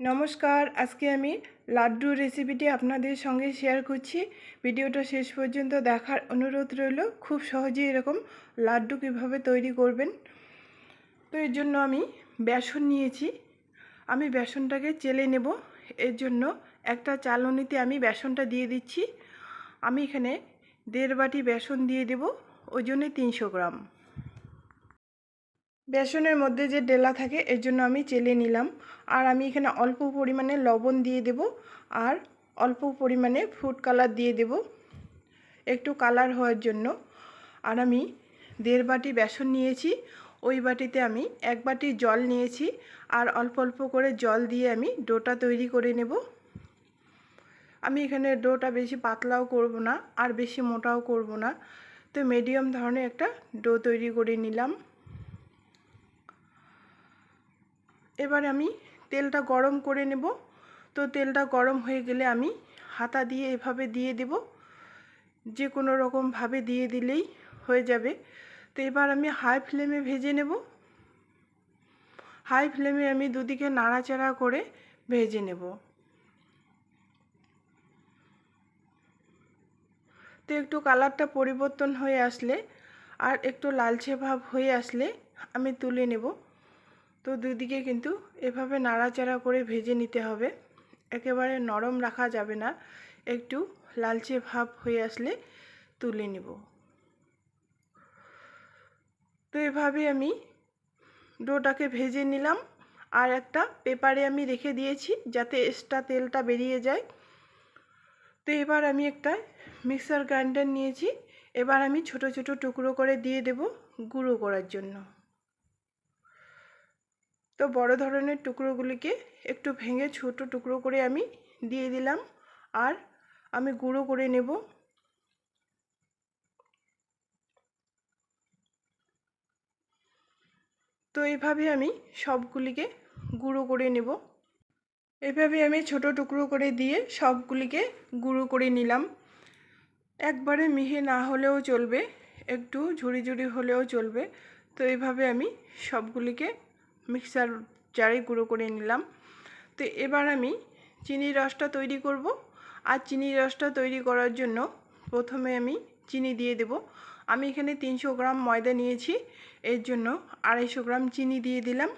নমস্কার, আজকে আমি লাড্ডু রেসিপিটি আপনাদের সঙ্গে শেয়ার করছি। ভিডিওটা শেষ পর্যন্ত দেখার অনুরোধ রইল। খুব সহজেই এরকম লাড্ডু কীভাবে তৈরি করবেন। তো এর জন্য আমি বেসন নিয়েছি। আমি বেসনটাকে চেলে নেব। এর জন্য একটা চালনিতে আমি বেসনটা দিয়ে দিচ্ছি। আমি এখানে দেড় বাটি বেসন দিয়ে দেব। ওজনে তিনশো গ্রাম। বেসনের মধ্যে যে ডেলা থাকে, এর জন্য আমি চেলে নিলাম। আর আমি এখানে অল্প পরিমাণে লবণ দিয়ে দেব আর অল্প পরিমাণে ফুড কালার দিয়ে দেব, একটু কালার হওয়ার জন্য। আর আমি দেড় বাটি বেসন নিয়েছি, ওই বাটিতে আমি এক বাটি জল নিয়েছি আর অল্প অল্প করে জল দিয়ে আমি ডোটা তৈরি করে নেব। আমি এখানে ডোটা বেশি পাতলাও করব না আর বেশি মোটাও করব না। তো মিডিয়াম ধরনের একটা ডো তৈরি করে নিলাম। এবার আমি তেলটা গরম করে নেব। তো তেলটা গরম হয়ে গেলে আমি হাতা দিয়ে এভাবে দিয়ে দেব। যে কোনো রকমভাবে দিয়ে দিলেই হয়ে যাবে। তো এবার আমি হাই ফ্লেমে ভেজে নেব। হাই ফ্লেমে আমি দুদিকে নাড়াচাড়া করে ভেজে নেব। তো একটু কালারটা পরিবর্তন হয়ে আসলে আর একটু লালচে ভাব হয়ে আসলে আমি তুলে নেব। তো দুদিকে কিন্তু এভাবে নাড়াচাড়া করে ভেজে নিতে হবে। একেবারে নরম রাখা যাবে না। একটু লালচে ভাব হয়ে আসলে তুলে নেব। তো এভাবে আমি ডোটাকে ভেজে নিলাম। আর একটা পেপারে আমি রেখে দিয়েছি যাতে এক্সট্রা তেলটা বেরিয়ে যায়। তো এবার আমি একটা মিক্সার গ্রাইন্ডার নিয়েছি। এবার আমি ছোট ছোট টুকরো করে দিয়ে দেব গুঁড়ো করার জন্য। তো বড় ধরনের টুকরোগুলিকে একটু ভেঙে ছোট টুকরো করে আমি দিয়ে দিলাম। আর আমি গুঁড়ো করে নেব। তো এইভাবে আমি সবগুলিকে গুঁড়ো করে নেব। এভাবে আমি ছোট টুকরো করে দিয়ে সবগুলিকে গুঁড়ো করে নিলাম। একবারে মিহি না হলেও চলবে, একটু ঝুড়ি ঝুড়ি হলেও চলবে। তো এইভাবে আমি সবগুলিকে মিক্সার জারে গুঁড়ো করে নিলাম। তো এবার আমি চিনির রসটা তৈরি করব। আর চিনির রসটা তৈরি করার জন্য প্রথমে আমি চিনি দিয়ে দেব। আমি এখানে তিনশো গ্রাম ময়দা নিয়েছি। এর জন্য আড়াইশো গ্রাম চিনি দিয়ে দিলাম।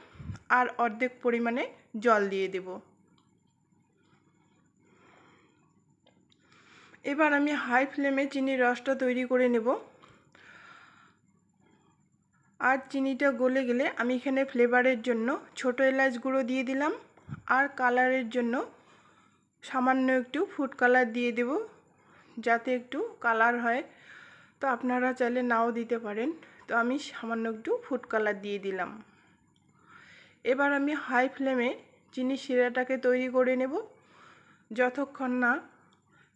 আর অর্ধেক পরিমাণে জল দিয়ে দেব। এবার আমি হাই ফ্লেমে চিনির রসটা তৈরি করে নেব। আর চিনিটা গলে গেলে আমি এখানে ফ্লেভারের জন্য ছোট এলাচ গুঁড়ো দিয়ে দিলাম। আর কালারের জন্য সামান্য একটু ফুড কালার দিয়ে দেব, যাতে একটু কালার হয়। তো আপনারা চাইলে নাও দিতে পারেন। তো আমি সামান্য একটু ফুড কালার দিয়ে দিলাম। এবার আমি হাই ফ্লেমে চিনি শিরাটাকে তৈরি করে নেব। যতক্ষণ না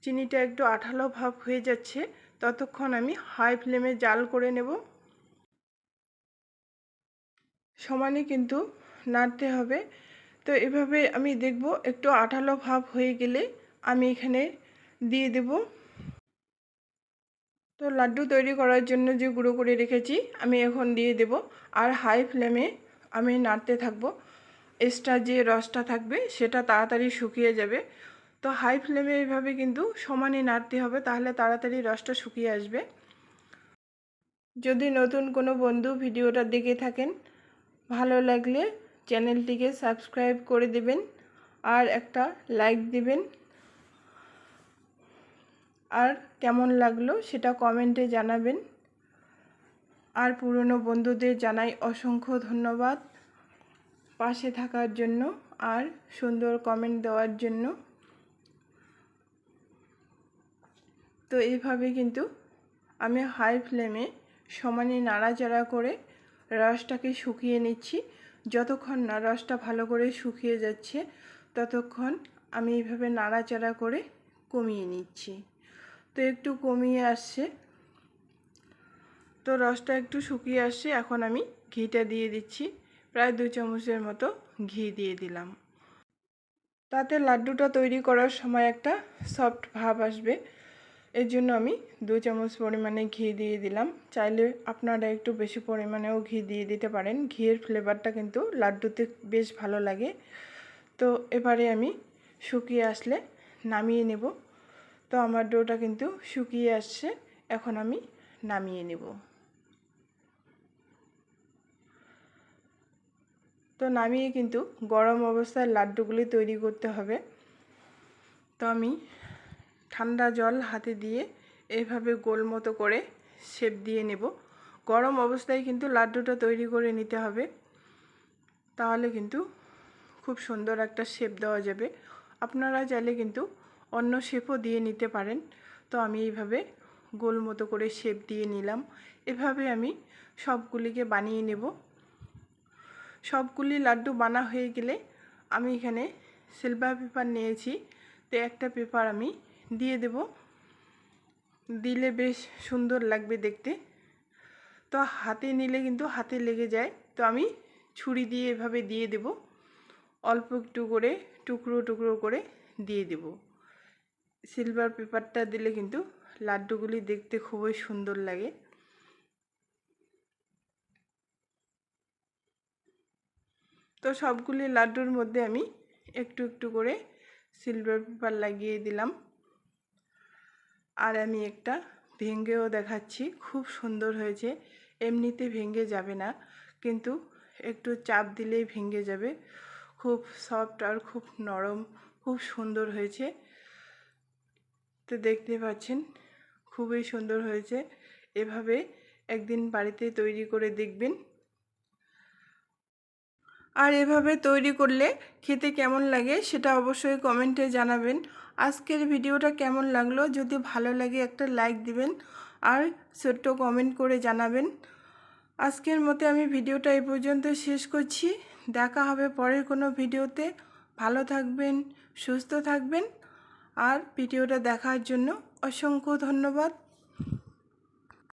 চিনিটা একটু আঠালো ভাব হয়ে যাচ্ছে, ততক্ষণ আমি হাই ফ্লেমে জাল করে নেব। সমানে কিন্তু নাড়তে হবে। তো এভাবে আমি দেখব, একটু আঠালো ভাব হয়ে গেলে আমি এখানে দিয়ে দেব। তো লাড্ডু তৈরি করার জন্য যে গুঁড়ো করে রেখেছি, আমি এখন দিয়ে দেব। আর হাই ফ্লেমে আমি নাড়তে থাকব। এক্সট্রা যে রসটা থাকবে, সেটা তাড়াতাড়ি শুকিয়ে যাবে। তো হাই ফ্লেমে এইভাবে কিন্তু সমানে নাড়তে হবে, তাহলে তাড়াতাড়ি রসটা শুকিয়ে আসবে। যদি নতুন কোনো বন্ধু ভিডিওটা দেখে থাকেন ভালো লাগলে চ্যানেলটিকে সাবস্ক্রাইব করে দেবেন আর একটা লাইক দিবেন। আর কেমন লাগল সেটা কমেন্টে জানাবেন। আর পুরনো বন্ধুদের জানাই অসংখ্য ধন্যবাদ পাশে থাকার জন্য আর সুন্দর কমেন্ট দেওয়ার জন্য। তো এইভাবে কিন্তু আমি হাই ফ্লেমে সমানে নাড়াচাড়া করে রসটাকে শুকিয়ে নিচ্ছি। যতক্ষণ না রসটা ভালো করে শুকিয়ে যাচ্ছে, ততক্ষণ আমি এইভাবে নাড়াচাড়া করে কমিয়ে নিচ্ছি। তো একটু কমিয়ে আসছে। তো রসটা একটু শুকিয়ে আসছে, এখন আমি ঘিটা দিয়ে দিচ্ছি। প্রায় দু চামচের মতো ঘি দিয়ে দিলাম। তাতে লাড্ডুটা তৈরি করার সময় একটা সফট ভাব আসবে। এর জন্য আমি দু চামচ পরিমাণে ঘি দিয়ে দিলাম। চাইলে আপনারা একটু বেশি পরিমাণেও ঘি দিয়ে দিতে পারেন। ঘিয়ের ফ্লেভারটা কিন্তু লাড্ডুতে বেশ ভালো লাগে। তো এবারে আমি শুকিয়ে আসলে নামিয়ে নেব। তো আমার ডোটা কিন্তু শুকিয়ে আসছে। এখন আমি নামিয়ে নেব। তো নামিয়ে কিন্তু গরম অবস্থায় লাড্ডুগুলি তৈরি করতে হবে। তো আমি ঠান্ডা জল হাতে দিয়ে এইভাবে গোল মতো করে শেপ দিয়ে নেব। গরম অবস্থায় কিন্তু লাড্ডুটা তৈরি করে নিতে হবে। তাহলে কিন্তু খুব সুন্দর একটা শেপ দেওয়া যাবে। আপনারা চাইলে কিন্তু অন্য শেপও দিয়ে নিতে পারেন। তো আমি এইভাবে গোল মতো করে শেপ দিয়ে নিলাম। এভাবে আমি সবগুলিকে বানিয়ে নেব। সবগুলি লাড্ডু বানা হয়ে গেলে আমি এখানে সিলভার পেপার নিয়েছি। তো একটা পেপার আমি দিয়ে দেব। দিলে বেশ সুন্দর লাগবে দেখতে। তো হাতে নিলে কিন্তু হাতে লেগে যায়। তো আমি ছুরি দিয়ে এভাবে দিয়ে দেব। অল্প একটু করে, টুকরো টুকরো করে দিয়ে দেব। সিলভার পেপারটা দিলে কিন্তু লাড্ডুগুলি দেখতে খুবই সুন্দর লাগে। তো সবগুলি লাড্ডুর মধ্যে আমি একটু একটু করে সিলভার পেপার লাগিয়ে দিলাম। আর আমি একটা ভেঙ্গেও দেখাচ্ছি, খুব সুন্দর হয়েছে। এমনিতে ভেঙে যাবে না, কিন্তু একটু চাপ দিলেই ভেঙে যাবে। খুব সফট আর খুব নরম, খুব সুন্দর হয়েছে। তো দেখতে পাচ্ছেন, খুবই সুন্দর হয়েছে। এভাবে একদিন বাড়িতে তৈরি করে দেখবেন। আর এভাবে তৈরি করলে খেতে কেমন লাগে সেটা অবশ্যই কমেন্টে জানাবেন। আজকের ভিডিওটা কেমন লাগল যদি ভালো লাগে একটা লাইক দিবেন আর ছোট্ট কমেন্ট করে জানাবেন। আজকের মতে আমি ভিডিওটা এই পর্যন্ত শেষ করছি। দেখা হবে পরের কোনো ভিডিওতে। ভালো থাকবেন, সুস্থ থাকবেন। আর ভিডিওটা দেখার জন্য অসংখ্য ধন্যবাদ।